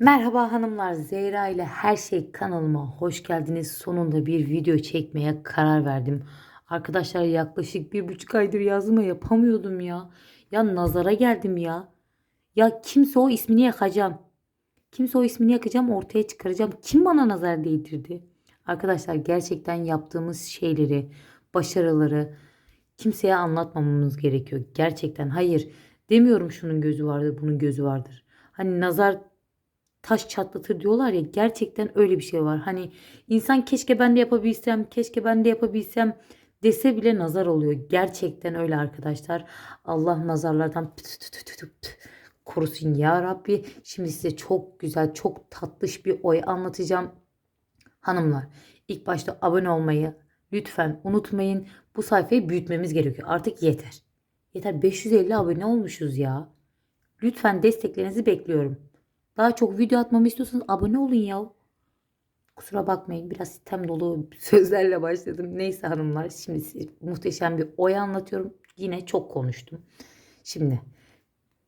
Merhaba hanımlar, Zehra ile Her Şey kanalıma hoş geldiniz. Sonunda bir video çekmeye karar verdim. Arkadaşlar yaklaşık bir buçuk aydır yazma yapamıyordum ya. Ya nazara geldim ya. Ya kimse o ismini yakacağım. Kimse o ismini yakacağım ortaya çıkaracağım. Kim bana nazar değdirdi? Arkadaşlar gerçekten yaptığımız şeyleri, başarıları kimseye anlatmamamız gerekiyor. Gerçekten hayır demiyorum şunun gözü vardır, bunun gözü vardır. Hani nazar taş çatlatır diyorlar ya gerçekten öyle bir şey var. Hani insan keşke ben de yapabilsem, keşke ben de yapabilsem dese bile nazar oluyor. Gerçekten öyle arkadaşlar. Allah nazarlardan püt püt püt püt püt korusun ya Rabbi. Şimdi size çok güzel, çok tatlış bir oy anlatacağım. Hanımlar ilk başta abone olmayı lütfen unutmayın. Bu sayfayı büyütmemiz gerekiyor. Artık yeter. Yeter 550 abone olmuşuz ya. Lütfen desteklerinizi bekliyorum. Daha çok video atmamı istiyorsanız abone olun ya. Kusura bakmayın biraz sistem dolu sözlerle başladım. Neyse hanımlar şimdi size muhteşem bir oy anlatıyorum. Yine çok konuştum. Şimdi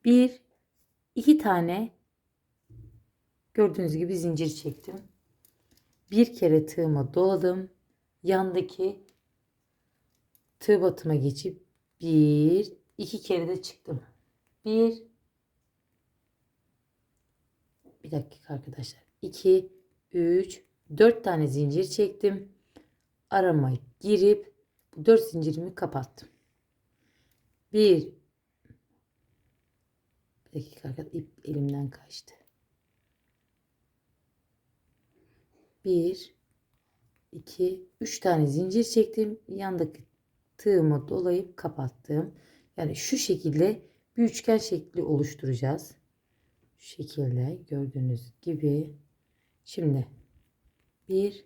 bir iki tane gördüğünüz gibi zincir çektim. Bir kere tığıma doladım. Yandaki tığ batıma geçip bir iki kere de çıktım. Bir bir dakika arkadaşlar. 2, 3, 4 tane zincir çektim. Arama girip bu 4 zincirimi kapattım. 1 Bir dakika arkadaşlar ip elimden kaçtı. 1 2 3 tane zincir çektim. Yandaki tığıma dolayıp kapattım. Yani şu şekilde bir üçgen şekli oluşturacağız. Şekilde gördüğünüz gibi. Şimdi bir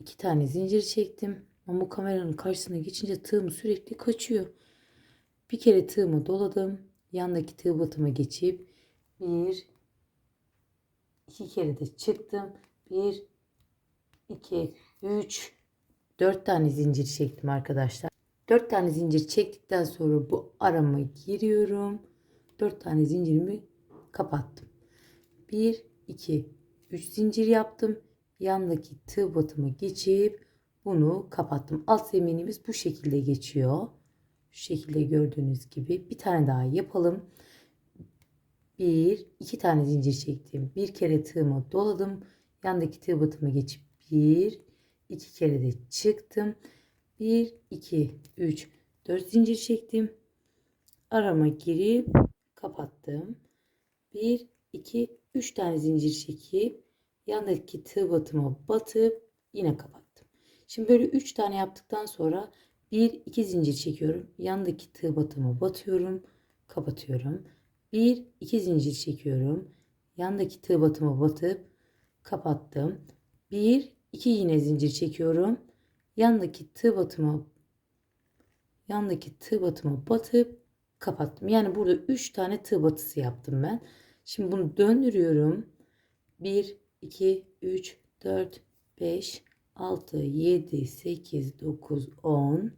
iki tane zincir çektim. Ama bu kameranın karşısına geçince tığım sürekli kaçıyor. Bir kere tığımı doladım. Yandaki tığ batıma geçip bir iki kere de çıktım. Bir iki üç dört tane zincir çektim arkadaşlar. Dört tane zincir çektikten sonra bu arama giriyorum. 4 tane zincirimi kapattım. 1 2 3 zincir yaptım. Yandaki tığ batıma geçip bunu kapattım. Alt zeminimiz bu şekilde geçiyor. Şu şekilde gördüğünüz gibi bir tane daha yapalım. Bir, iki tane zincir çektim. Bir kere tığıma doladım. Yandaki tığ batıma geçip bir, iki kere de çıktım. Bir, iki, üç, dört zincir çektim. Arama girip kapattım. 1 2 3 tane zincir çekip yandaki tığ batıma batıp yine kapattım. Şimdi böyle 3 tane yaptıktan sonra 1 2 zincir çekiyorum. Yandaki tığ batıma batıyorum, kapatıyorum. 1 2 zincir çekiyorum. Yandaki tığ batıma batıp kapattım. 1 2 yine zincir çekiyorum. Yandaki tığ batıma yandaki tığ batıma batıp kapattım. Yani burada 3 tane tığ batısı yaptım ben. Şimdi bunu döndürüyorum. 1, 2, 3, 4, 5, 6, 7, 8, 9, 10,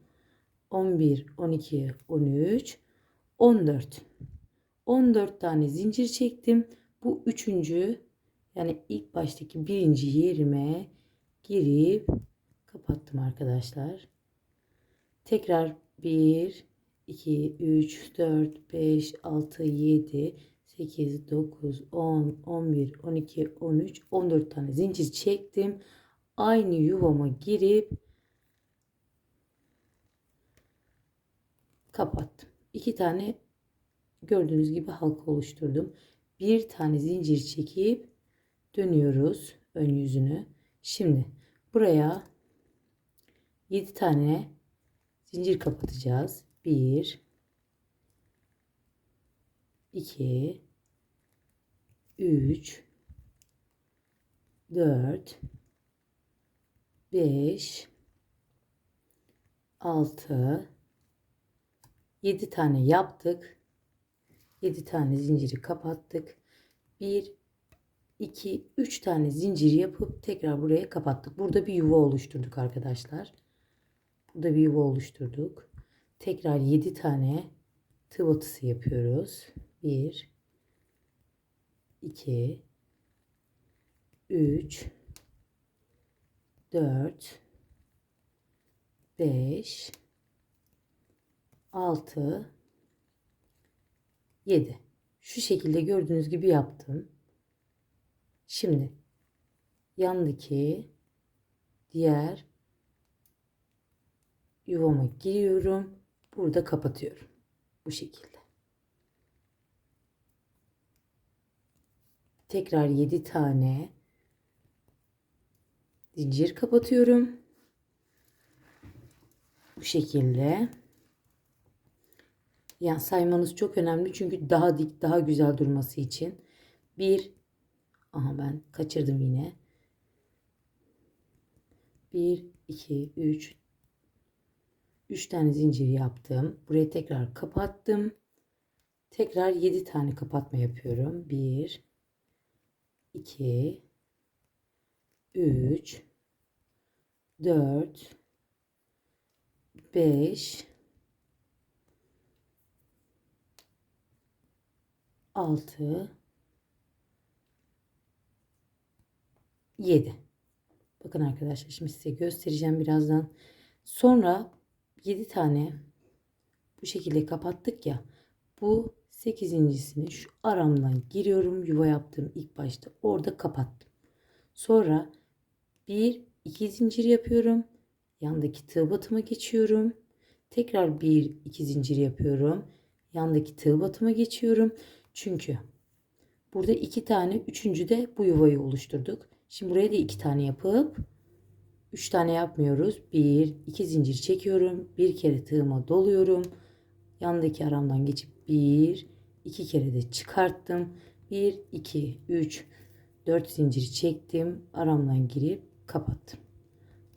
11, 12, 13, 14. 14 tane zincir çektim. Bu üçüncü yani ilk baştaki birinci yerime girip kapattım arkadaşlar. Tekrar 1, 2, 3, 4, 5, 6, 7, 8, 9, 10, 11, 12, 13, 14 tane zincir çektim. Aynı yuvama girip kapattım. 2 tane gördüğünüz gibi halka oluşturdum. Bir tane zincir çekip dönüyoruz ön yüzünü. Şimdi buraya 7 tane zincir kapatacağız. 1 2 3 4 5 6 7 tane yaptık. 7 tane zinciri kapattık. 1 2 3 tane zincir yapıp tekrar buraya kapattık. Burada bir yuva oluşturduk arkadaşlar. Burada bir yuva oluşturduk. Tekrar 7 tane tığ yapıyoruz. 1 2 3 4 5 6 7 şu şekilde gördüğünüz gibi yaptım. Şimdi yandaki diğer yuvama giriyorum. Burada kapatıyorum. Bu şekilde. Tekrar 7 tane zincir kapatıyorum. Bu şekilde. Yani saymanız çok önemli çünkü daha dik, daha güzel durması için. Bir, aha ben kaçırdım yine. 1, 2, 3, 3 tane zincir yaptım. Burayı tekrar kapattım. Tekrar 7 tane kapatma yapıyorum. 1, 2, 3, 4, 5, 6, 7. Bakın arkadaşlar şimdi size göstereceğim birazdan. Sonra 7 tane bu şekilde kapattık ya. Bu 8.sini şu aramdan giriyorum. Yuva yaptığım ilk başta orada kapattım. Sonra 1 2 zincir yapıyorum. Yandaki tığ batıma geçiyorum. Tekrar 1 2 zincir yapıyorum. Yandaki tığ batıma geçiyorum. Çünkü burada iki tane, üçüncü de bu yuvayı oluşturduk. Şimdi buraya da iki tane yapıp üç tane yapmıyoruz. Bir, iki zincir çekiyorum. Bir kere tığıma doluyorum. Yandaki aramdan geçip bir, iki kere de çıkarttım. Bir, iki, üç, dört zinciri çektim. Aramdan girip kapattım.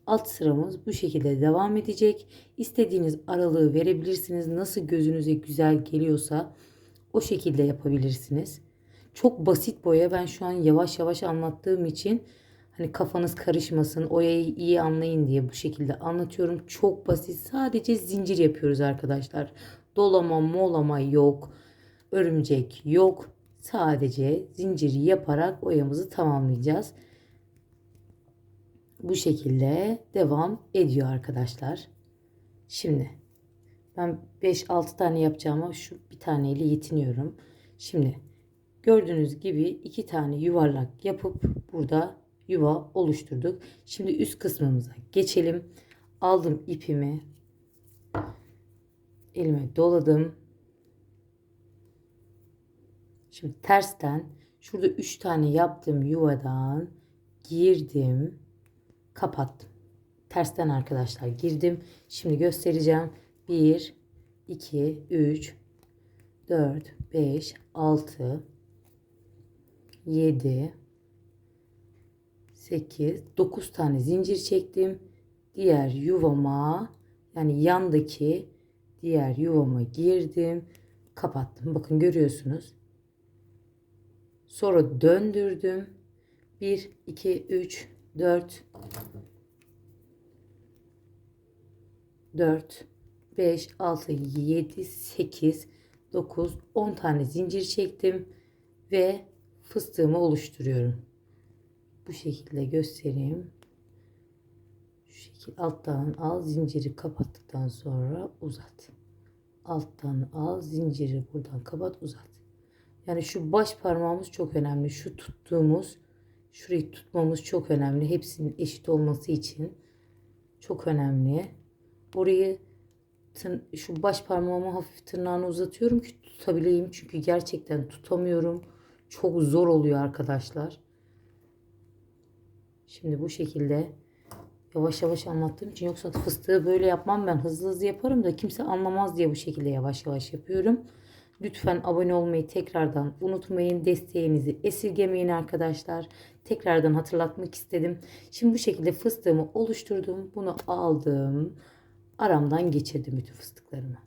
Alt sıramız bu şekilde devam edecek. İstediğiniz aralığı verebilirsiniz. Nasıl gözünüze güzel geliyorsa o şekilde yapabilirsiniz. Çok basit boya. Ben şu an yavaş yavaş anlattığım için hani kafanız karışmasın, oyayı iyi anlayın diye bu şekilde anlatıyorum. Çok basit. Sadece zincir yapıyoruz arkadaşlar. Dolama, molama yok. Örümcek yok. Sadece zinciri yaparak oyamızı tamamlayacağız. Bu şekilde devam ediyor arkadaşlar. Şimdi ben 5-6 tane yapacağıma şu bir taneyle yetiniyorum. Şimdi gördüğünüz gibi iki tane yuvarlak yapıp burada yuva oluşturduk. Şimdi üst kısmımıza geçelim. Aldım ipimi. Elime doladım. Şimdi tersten şurada 3 tane yaptığım yuvadan girdim. Kapattım. Tersten arkadaşlar girdim. Şimdi göstereceğim. 1, 2, 3, 4, 5, 6, 7, 8, 9 tane zincir çektim. Diğer yuvama yani yandaki diğer yuvama girdim. Kapattım. Bakın görüyorsunuz. Sonra döndürdüm. 1, 2, 3, 4, 4, 5, 6, 7, 8, 9, 10 tane zincir çektim ve fıstığımı oluşturuyorum. Bu şekilde göstereyim. Şu şekil alttan al zinciri kapattıktan sonra uzat. Alttan al zinciri buradan kapat uzat. Yani şu baş parmağımız çok önemli. Şu tuttuğumuz şurayı tutmamız çok önemli. Hepsinin eşit olması için çok önemli. Orayı tın, şu baş parmağımı hafif tırnağını uzatıyorum ki tutabileyim. Çünkü gerçekten tutamıyorum. Çok zor oluyor arkadaşlar. Şimdi bu şekilde yavaş yavaş anlattığım için yoksa fıstığı böyle yapmam ben hızlı hızlı yaparım da kimse anlamaz diye bu şekilde yavaş yavaş yapıyorum. Lütfen abone olmayı tekrardan unutmayın. Desteğinizi esirgemeyin arkadaşlar. Tekrardan hatırlatmak istedim. Şimdi bu şekilde fıstığımı oluşturdum. Bunu aldım. Aramdan geçirdim bütün fıstıklarımı.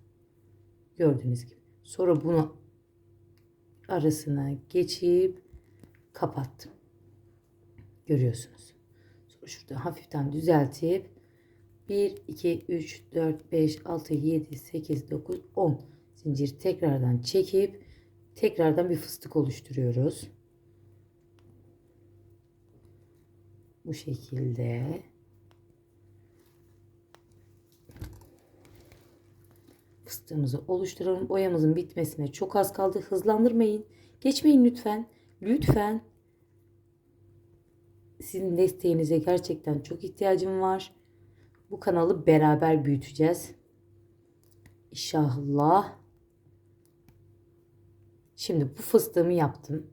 Gördüğünüz gibi. Sonra bunu arasına geçip kapattım görüyorsunuz. Sonra şurada hafiften düzeltip 1, 2, 3, 4, 5, 6, 7, 8, 9, 10 zincir tekrardan çekip tekrardan bir fıstık oluşturuyoruz. Bu şekilde. Fıstığımızı oluşturalım. Boyamızın bitmesine çok az kaldı. Hızlandırmayın. Geçmeyin lütfen. Lütfen. Sizin desteğinize gerçekten çok ihtiyacım var. Bu kanalı beraber büyüteceğiz. İnşallah. Şimdi bu fıstığımı yaptım.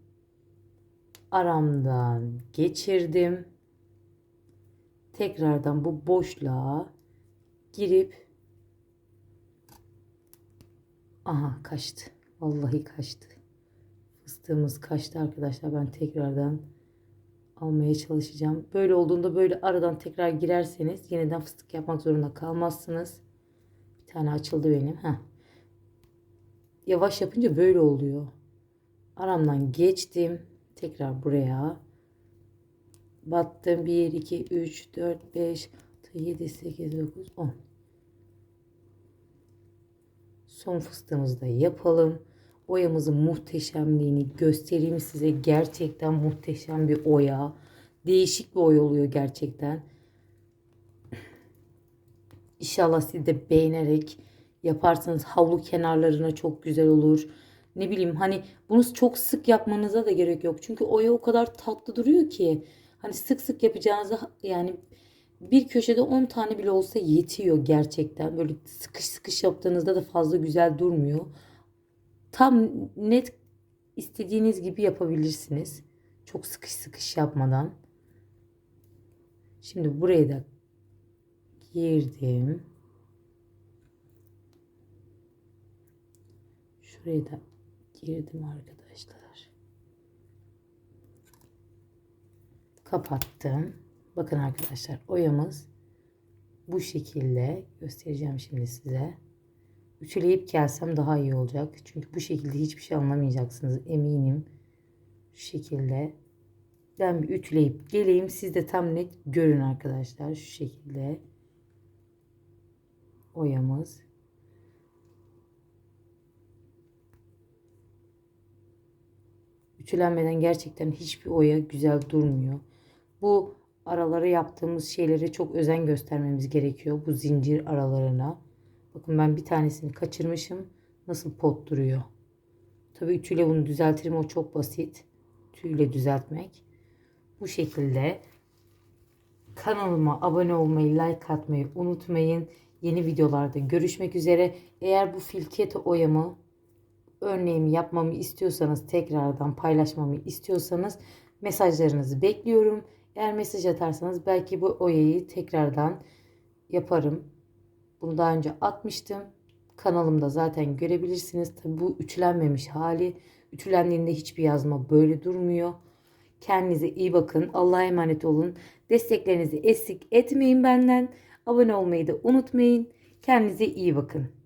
Aramdan geçirdim. Tekrardan bu boşluğa girip aha kaçtı. Vallahi kaçtı. Fıstığımız kaçtı arkadaşlar. Ben tekrardan almaya çalışacağım. Böyle olduğunda böyle aradan tekrar girerseniz yeniden fıstık yapmak zorunda kalmazsınız. Bir tane açıldı benim. Heh. Yavaş yapınca böyle oluyor. Aramdan geçtim. Tekrar buraya. Battım. 1, 2, 3, 4, 5, 6, 7, 8, 9, 10. Son fıstığımızı da yapalım. Oyamızın muhteşemliğini göstereyim size. Gerçekten muhteşem bir oya. Değişik bir oy oluyor gerçekten. İnşallah siz de beğenerek yaparsanız havlu kenarlarına çok güzel olur. Ne bileyim hani bunu çok sık yapmanıza da gerek yok. Çünkü oya o kadar tatlı duruyor ki. Hani sık sık yapacağınızda yani bir köşede 10 tane bile olsa yetiyor gerçekten. Böyle sıkış sıkış yaptığınızda da fazla güzel durmuyor. Tam net istediğiniz gibi yapabilirsiniz. Çok sıkış sıkış yapmadan. Şimdi buraya da girdim. Şuraya da girdim arkadaşlar. Kapattım. Bakın arkadaşlar oyamız bu şekilde göstereceğim şimdi size. Ütüleyip gelsem daha iyi olacak. Çünkü bu şekilde hiçbir şey anlamayacaksınız eminim. Şu şekilde ben bir ütüleyip geleyim. Siz de tam net görün arkadaşlar. Şu şekilde oyamız. Ütülenmeden gerçekten hiçbir oya güzel durmuyor. Bu aralara yaptığımız şeylere çok özen göstermemiz gerekiyor. Bu zincir aralarına. Bakın ben bir tanesini kaçırmışım. Nasıl pot duruyor. Tabii ütüyle bunu düzeltirim. O çok basit. Tüyle düzeltmek. Bu şekilde kanalıma abone olmayı, like atmayı unutmayın. Yeni videolarda görüşmek üzere. Eğer bu filkete oyamı örneğimi yapmamı istiyorsanız tekrardan paylaşmamı istiyorsanız mesajlarınızı bekliyorum. Eğer mesaj atarsanız belki bu oyayı tekrardan yaparım. Bunu daha önce atmıştım. Kanalımda zaten görebilirsiniz. Tabi bu ütülenmemiş hali. Ütülendiğinde hiçbir yazma böyle durmuyor. Kendinize iyi bakın. Allah'a emanet olun. Desteklerinizi eksik etmeyin benden. Abone olmayı da unutmayın. Kendinize iyi bakın.